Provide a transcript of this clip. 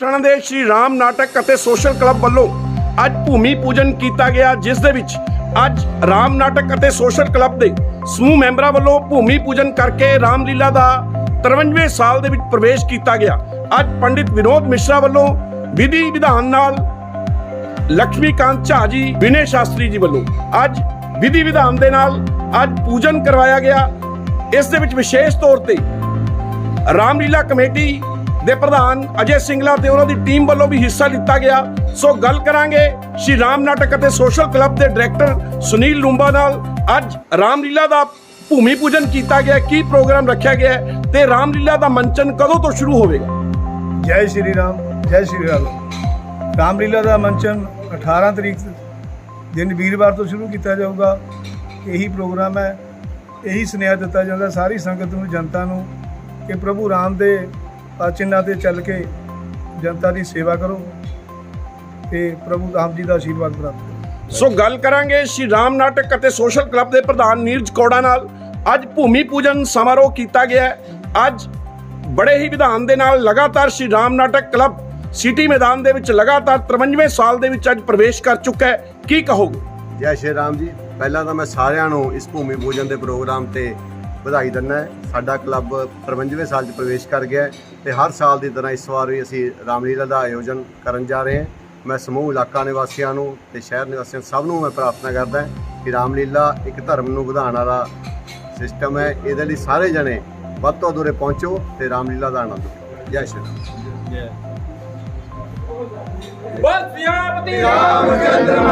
ਟਣਾ ਦੇ ਸ਼੍ਰੀ ਰਾਮ ਨਾਟਕ ਅਤੇ ਸੋਸ਼ਲ ਕਲੱਬ ਵੱਲੋਂ ਅੱਜ ਭੂਮੀ ਪੂਜਨ ਕੀਤਾ ਗਿਆ, ਜਿਸ ਦੇ ਵਿੱਚ ਅੱਜ ਰਾਮ ਨਾਟਕ ਅਤੇ ਸੋਸ਼ਲ ਕਲੱਬ ਦੇ ਸਮੂਹ ਮੈਂਬਰਾਂ ਵੱਲੋਂ ਭੂਮੀ ਪੂਜਨ ਕਰਕੇ ਰਾਮਲੀਲਾ ਦਾ 53ਵੇਂ ਸਾਲ ਦੇ ਵਿੱਚ ਪ੍ਰਵੇਸ਼ ਕੀਤਾ ਗਿਆ। ਅੱਜ ਪੰਡਿਤ ਵਿਨੋਦ ਮਿਸ਼ਰਾ ਵੱਲੋਂ ਵਿਧੀ ਵਿਧਾਨ ਨਾਲ ਲక్ష్ਮੀਕਾਂਤ ਝਾ ਜੀ ਵਿਨੇ ਸ਼ਾਸਤਰੀ ਜੀ ਵੱਲੋਂ ਅੱਜ ਵਿਧੀ ਵਿਧਾਨ ਦੇ ਨਾਲ ਅੱਜ ਪੂਜਨ ਕਰਵਾਇਆ ਗਿਆ। ਇਸ ਦੇ ਵਿੱਚ ਵਿਸ਼ੇਸ਼ ਤੌਰ ਤੇ ਰਾਮਲੀਲਾ ਕਮੇਟੀ ਦੇ ਪ੍ਰਧਾਨ ਅਜੇ ਸਿੰਗਲਾ ਤੇ ਉਹਨਾਂ ਦੀ ਟੀਮ ਵੱਲੋਂ ਵੀ ਹਿੱਸਾ ਲਿੱਤਾ ਗਿਆ। ਸੋ ਗੱਲ ਕਰਾਂਗੇ ਸ਼੍ਰੀ ਰਾਮ ਨਾਟਕ ਅਤੇ ਸੋਸ਼ਲ ਕਲੱਬ ਦੇ ਡਾਇਰੈਕਟਰ ਸੁਨੀਲ ਲੂੰਬਾ ਨਾਲ। ਅੱਜ ਰਾਮਲੀਲਾ ਦਾ ਭੂਮੀ ਪੂਜਨ ਕੀਤਾ ਗਿਆ, ਕੀ ਪ੍ਰੋਗਰਾਮ ਰੱਖਿਆ ਗਿਆ ਹੈ ਤੇ ਰਾਮਲੀਲਾ ਦਾ ਮੰਚਨ ਕਦੋਂ ਤੋਂ ਸ਼ੁਰੂ ਹੋਵੇਗਾ? ਜੈ ਸ਼੍ਰੀ ਰਾਮ, ਜੈ ਸ਼੍ਰੀ ਰਾਮ। ਰਾਮਲੀਲਾ ਦਾ ਮੰਚਨ 18 ਤਰੀਕ ਦਿਨ ਵੀਰਵਾਰ ਤੋਂ ਸ਼ੁਰੂ ਕੀਤਾ ਜਾਊਗਾ। ਇਹੀ ਪ੍ਰੋਗਰਾਮ ਹੈ, ਇਹੀ ਸੁਨੇਹਾ ਦਿੱਤਾ ਜਾਂਦਾ ਸਾਰੀ ਸੰਗਤ ਨੂੰ, ਜਨਤਾ ਨੂੰ ਕਿ ਪ੍ਰਭੂ ਰਾਮ ਦੇ ਚਿੰਨ੍ਹਾਂ ਤੇ ਚੱਲ ਕੇ ਜਨਤਾ ਦੀ ਸੇਵਾ ਕਰੋ ਤੇ ਪ੍ਰਭੂ ਰਾਮ ਜੀ ਦਾ ਆਸ਼ੀਰਵਾਦ ਪ੍ਰਾਪਤ ਕਰੋ। ਸੋ ਗੱਲ ਕਰਾਂਗੇ ਸ਼੍ਰੀ ਰਾਮ ਨਾਟਕ ਅਤੇ ਸੋਸ਼ਲ ਕਲੱਬ ਦੇ ਪ੍ਰਧਾਨ ਨੀਰਜ ਕੌੜਾ ਨਾਲ। ਅੱਜ ਭੂਮੀ ਪੂਜਨ ਸਮਾਰੋਹ ਕੀਤਾ ਗਿਆ ਹੈ। ਅੱਜ ਬੜੇ ਹੀ ਵਿਧਾਨ ਦੇ ਨਾਲ ਲਗਾਤਾਰ ਸ਼੍ਰੀ ਰਾਮ ਨਾਟਕ ਕਲੱਬ ਸਿਟੀ ਮੈਦਾਨ ਦੇ ਵਿੱਚ ਲਗਾਤਾਰ 53ਵੇਂ ਸਾਲ ਦੇ ਵਿੱਚ ਅੱਜ ਪ੍ਰਵੇਸ਼ ਕਰ ਚੁੱਕਾ ਹੈ। ਕੀ ਕਹੋਗੇ? ਜੈ ਸ਼੍ਰੀ ਰਾਮ ਜੀ ਪਹਿਲਾਂ ਤਾਂ ਮੈਂ ਸਾਰਿਆਂ ਨੂੰ ਇਸ ਭੂਮੀ ਪੂਜਨ ਦੇ ਪ੍ਰੋਗਰਾਮ ਤੇ ਵਧਾਈ ਦਿੰਦਾ ਹੈ। ਸਾਡਾ ਕਲੱਬ 53ਵੇਂ ਸਾਲ 'ਚ ਪ੍ਰਵੇਸ਼ ਕਰ ਗਿਆ ਹੈ ਤੇ ਹਰ ਸਾਲ ਦੀ ਤਰ੍ਹਾਂ ਇਸ ਵਾਰ ਵੀ ਅਸੀਂ ਰਾਮਲੀਲਾ ਦਾ ਆਯੋਜਨ ਕਰਨ ਜਾ ਰਹੇ ਹਾਂ। ਮੈਂ ਸਮੂਹ ਇਲਾਕਾ ਨਿਵਾਸੀਆਂ ਨੂੰ ਤੇ ਸ਼ਹਿਰ ਨਿਵਾਸੀਆਂ ਸਭ ਨੂੰ ਮੈਂ ਪ੍ਰਾਰਥਨਾ ਕਰਦਾ ਕਿ ਰਾਮਲੀਲਾ ਇੱਕ ਧਰਮ ਨੂੰ ਵਧਾਉਣ ਵਾਲਾ ਸਿਸਟਮ ਹੈ। ਇਹਦੇ ਲਈ ਸਾਰੇ ਜਣੇ ਵੱਧ ਤੋਂ ਵੱਧ ਉਰੇ ਪਹੁੰਚੋ ਤੇ ਰਾਮਲੀਲਾ ਦਾ ਆਨੰਦ ਲਓ ਜੈ ਸ਼੍ਰੀ ਰਾਮ। ਭਗਵਾਨ ਤੁਤ ਹਨੂਮਾਨ ਕੀ ਜੈ